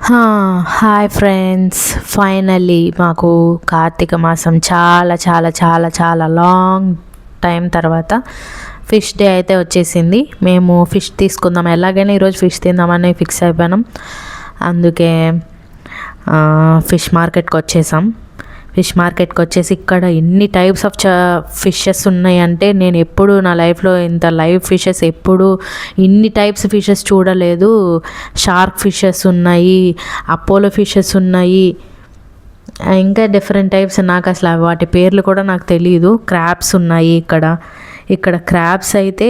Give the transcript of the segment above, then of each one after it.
Hi friends. Finally మాకు కార్తీక మాసం చాలా చాలా చాలా చాలా లాంగ్ టైం తర్వాత ఫిష్ డే అయితే వచ్చేసింది. మేము ఫిష్ తీసుకుందాం. ఎలాగైనా ఈరోజు ఫిష్ తిందామని ఫిక్స్ అయిపోయినాం. అందుకే ఫిష్ మార్కెట్కి వచ్చేసాం. ఫిష్ మార్కెట్కి వచ్చేసి ఇక్కడ ఎన్ని టైప్స్ ఆఫ్ చ ఫిషెస్ ఉన్నాయంటే నేను ఎప్పుడు నా లైఫ్లో ఇంత లైవ్ ఫిషెస్ ఎప్పుడు ఇన్ని టైప్స్ ఫిషెస్ చూడలేదు. షార్క్ ఫిషెస్ ఉన్నాయి అపోలో ఫిషెస్ ఉన్నాయి. ఇంకా డిఫరెంట్ టైప్స్ నాకు అసలు వాటి పేర్లు కూడా నాకు తెలియదు క్రాబ్స్ ఉన్నాయి ఇక్కడ. ఇక్కడ క్రాబ్స్ అయితే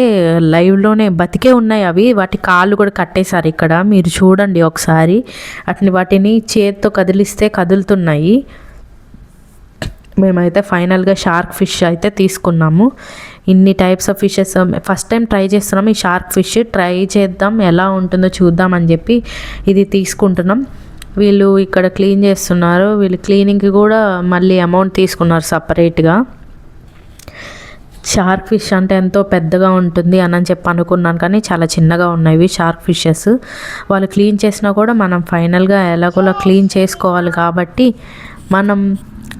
లైవ్లోనే బతికే ఉన్నాయి అవి. వాటి కాళ్ళు కూడా కట్టేశారు ఇక్కడ. మీరు చూడండి ఒకసారి. అట్ని వాటిని చేత్తో కదిలిస్తే కదులుతున్నాయి. మేమైతే ఫైనల్గా షార్క్ ఫిష్ అయితే తీసుకున్నాము. ఇన్ని types of fishes first time try చేస్తున్నాం ఈ షార్క్ ఫిష్. ట్రై చేద్దాం ఎలా ఉంటుందో చూద్దాం అని చెప్పి ఇది తీసుకుంటున్నాం. వీళ్ళు ఇక్కడ క్లీన్ చేస్తున్నారు. వీళ్ళు క్లీనింగ్కి కూడా మళ్ళీ అమౌంట్ తీసుకున్నారు సపరేట్గా. షార్క్ ఫిష్ అంటే ఎంతో పెద్దగా ఉంటుంది అని చెప్పి అనుకున్నాను కానీ చాలా చిన్నగా ఉన్నాయి షార్క్ ఫిషెస్. వాళ్ళు క్లీన్ చేసినా కూడా మనం ఫైనల్గా ఎలాగోలా క్లీన్ చేసుకోవాలి కాబట్టి మనం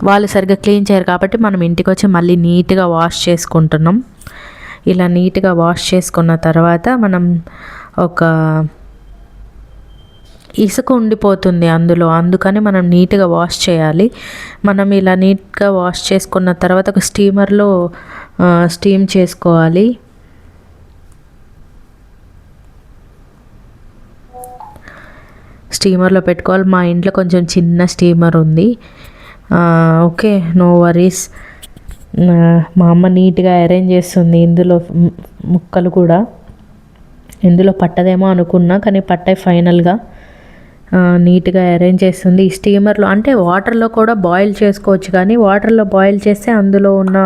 వాళ్ళు సరిగ్గా క్లీన్ చేయరు కాబట్టి మనం ఇంటికి వచ్చి మళ్ళీ నీట్గా వాష్ చేసుకుంటున్నాం. ఇలా నీట్గా వాష్ చేసుకున్న తర్వాత మనం ఒక ఇసుక ఉండిపోతుంది అందులో అందుకని మనం నీట్గా వాష్ చేయాలి. మనం ఇలా నీట్గా వాష్ చేసుకున్న తర్వాత ఒక స్టీమర్లో స్టీమ్ చేసుకోవాలి. స్టీమర్లో పెట్టుకోవాలి. మా ఇంట్లో కొంచెం చిన్న స్టీమర్ ఉంది. ఓకే నో వరీస్ మా అమ్మ నీట్గా అరేంజ్ చేస్తుంది ఇందులో ముక్కలు కూడా. ఇందులో పట్టదేమో అనుకున్నా కానీ పట్టాయి ఫైనల్గా నీట్గా అరేంజ్ చేస్తుంది. ఈ స్టీమర్లో అంటే వాటర్లో కూడా బాయిల్ చేసుకోవచ్చు కానీ వాటర్లో బాయిల్ చేస్తే అందులో ఉన్న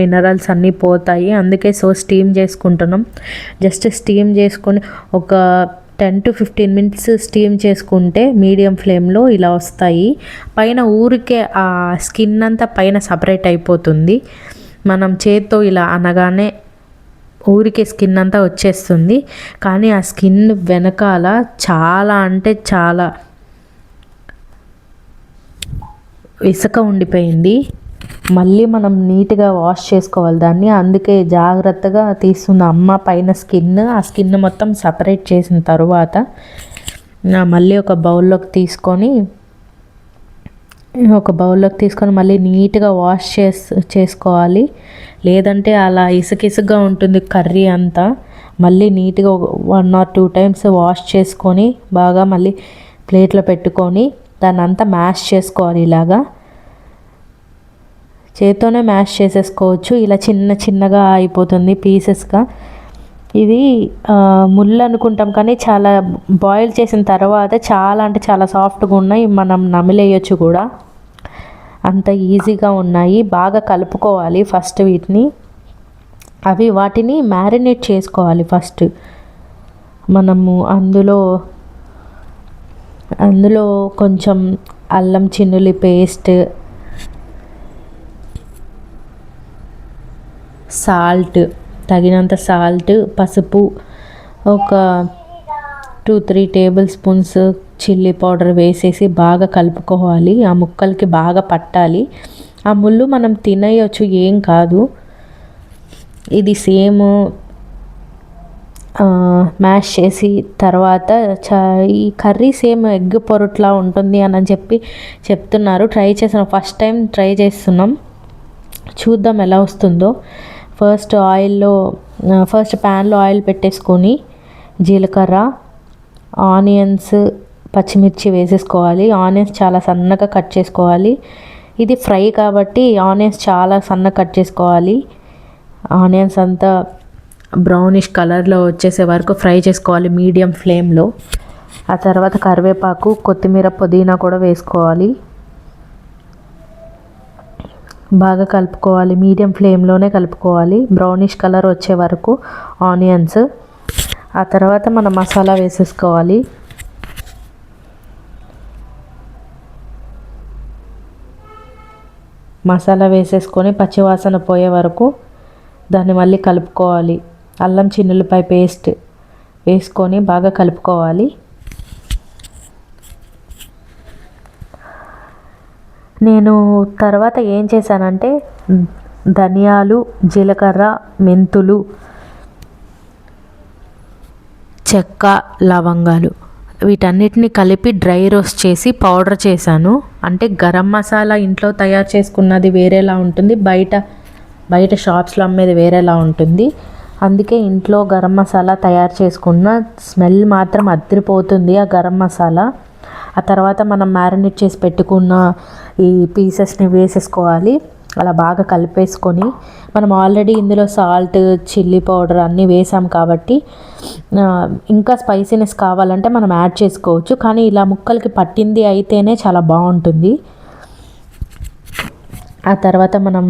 మినరల్స్ అన్నీ పోతాయి. అందుకే సో స్టీమ్ చేసుకుంటున్నాం. జస్ట్ స్టీమ్ చేసుకొని ఒక ten to fifteen minutes steam చేసుకుంటే మీడియం ఫ్లేమ్లో ఇలా వస్తాయి. పైన ఊరికే ఆ స్కిన్ అంతా పైన సపరేట్ అయిపోతుంది. మనం చేత్తో ఇలా అనగానే ఊరికే స్కిన్ అంతా వచ్చేస్తుంది. కానీ ఆ స్కిన్ వెనకాల చాలా అంటే చాలా ఇసుక ఉండిపోయింది. మళ్ళీ మనం నీట్గా వాష్ చేసుకోవాలి దాన్ని. అందుకే జాగ్రత్తగా తీస్తున్న అమ్మ పైన స్కిన్ ఆ స్కిన్ మొత్తం సపరేట్ చేసిన తర్వాత మళ్ళీ ఒక బౌల్లోకి తీసుకొని ఒక బౌల్లోకి తీసుకొని మళ్ళీ నీట్గా వాష్ చేస్ చేసుకోవాలి. లేదంటే అలా ఇసుక ఉంటుంది కర్రీ అంతా. మళ్ళీ నీట్గా one or two times wash చేసుకొని బాగా మళ్ళీ ప్లేట్లో పెట్టుకొని దాన్ని అంతా మ్యాష్ చేసుకోవాలి ఇలాగా. చేత్తోనే మ్యాష్ చేసేసుకోవచ్చు. ఇలా చిన్న చిన్నగా అయిపోతుంది పీసెస్గా. ఇది ముళ్ళు అనుకుంటాం కానీ చాలా బాయిల్ చేసిన తర్వాత చాలా అంటే చాలా సాఫ్ట్గా ఉన్నాయి. మనం నమిలేయచ్చు కూడా. అంత ఈజీగా ఉన్నాయి. బాగా కలుపుకోవాలి ఫస్ట్ వీటిని. అవి వాటిని మ్యారినేట్ చేసుకోవాలి ఫస్ట్. మనము అందులో అందులో కొంచెం అల్లం చిన్నులి పేస్ట్ సాల్ట్ తగినంత సాల్ట్ పసుపు ఒక two three tablespoons chilli powder వేసేసి బాగా కలుపుకోవాలి. ఆ ముక్కలకి బాగా పట్టాలి. ఆ ముళ్ళు మనం తినేయచ్చు ఏం కాదు. ఇది సేమ్ మ్యాష్ చేసి తర్వాత చ ఈ కర్రీ సేమ్ ఎగ్ పొరట్లా ఉంటుంది అని చెప్పి చెప్తున్నారు. ట్రై చేస్తున్నాం. ఫస్ట్ టైం ట్రై చేస్తున్నాం. చూద్దాం ఎలా వస్తుందో. ఫస్ట్ ఆయిల్లో ఫస్ట్ ప్యాన్లో ఆయిల్ పెట్టేసుకొని జీలకర్ర ఆనియన్స్ పచ్చిమిర్చి వేసేసుకోవాలి. ఆనియన్స్ చాలా సన్నగా కట్ చేసుకోవాలి. ఇది ఫ్రై కాబట్టి ఆనియన్స్ చాలా సన్నగా కట్ చేసుకోవాలి. ఆనియన్స్ అంతా బ్రౌనిష్ కలర్లో వచ్చేసే వరకు ఫ్రై చేసుకోవాలి మీడియం ఫ్లేమ్లో. ఆ తర్వాత కరివేపాకు కొత్తిమీర పుదీనా కూడా వేసుకోవాలి. బాగా కలుపుకోవాలి. మీడియం ఫ్లేమ్లోనే కలుపుకోవాలి. బ్రౌనిష్ కలర్ వచ్చే వరకు ఆనియన్స్. ఆ తర్వాత మనం మసాలా వేసేసుకోవాలి. మసాలా వేసేసుకొని పచ్చివాసన పోయే వరకు దాన్ని మళ్ళీ కలుపుకోవాలి. అల్లం చిన్నులపై పేస్ట్ వేసుకొని బాగా కలుపుకోవాలి. నేను తర్వాత ఏం చేశానంటే ధనియాలు జీలకర్ర మెంతులు చెక్క లవంగాలు వీటన్నిటిని కలిపి డ్రై రోస్ట్ చేసి పౌడర్ చేశాను. అంటే గరం మసాలా ఇంట్లో తయారు చేసుకున్నది వేరేలా ఉంటుంది. బయట బయట షాప్స్లో అమ్మేది వేరేలా ఉంటుంది. అందుకే ఇంట్లో గరం మసాలా తయారు చేసుకున్న స్మెల్ మాత్రం అదిరిపోతుంది ఆ గరం మసాలా. ఆ తర్వాత మనం మ్యారినేట్ చేసి పెట్టుకున్న ఈ పీసెస్ని వేసేసుకోవాలి. అలా బాగా కలిపేసుకొని మనం ఆల్రెడీ ఇందులో సాల్ట్ చిల్లీ పౌడర్ అన్నీ వేసాం కాబట్టి ఇంకా స్పైసీనెస్ కావాలంటే మనం యాడ్ చేసుకోవచ్చు. కానీ ఇలా ముక్కలకి పట్టింది అయితేనే చాలా బాగుంటుంది. ఆ తర్వాత మనం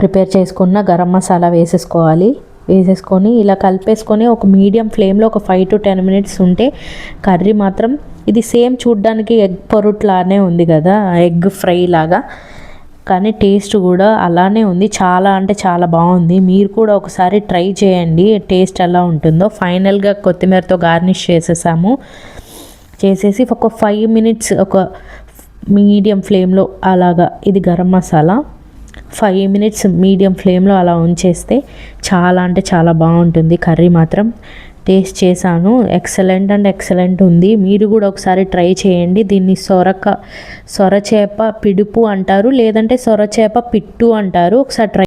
ప్రిపేర్ చేసుకున్న గరం మసాలా వేసేసుకోవాలి. వేసేసుకొని ఇలా కలిపేసుకొని ఒక మీడియం ఫ్లేమ్లో ఒక ఫైవ్ టు టెన్ మినిట్స్ ఉంటే కర్రీ మాత్రం ఇది సేమ్ చూడ్డానికి ఎగ్ పొరుట్లానే ఉంది కదా ఎగ్ ఫ్రై లాగా. కానీ టేస్ట్ కూడా అలానే ఉంది. చాలా అంటే చాలా బాగుంది. మీరు కూడా ఒకసారి ట్రై చేయండి టేస్ట్ ఎలా ఉంటుందో. ఫైనల్గా కొత్తిమీరతో గార్నిష్ చేసేసాము. చేసేసి ఒక ఫైవ్ మినిట్స్ ఒక మీడియం ఫ్లేమ్లో అలాగా ఇది garam masala five minutes medium ఫ్లేమ్లో అలా ఉంచేస్తే చాలా అంటే చాలా బాగుంటుంది. కర్రీ మాత్రం టేస్ట్ చేశాను. ఎక్సలెంట్ అండ్ ఎక్సలెంట్ ఉంది. మీరు కూడా ఒకసారి ట్రై చేయండి. దీన్ని సొరక సొరచేప పిడుపు అంటారు. లేదంటే సొరచేప పిట్టు అంటారు. ఒకసారి ట్రై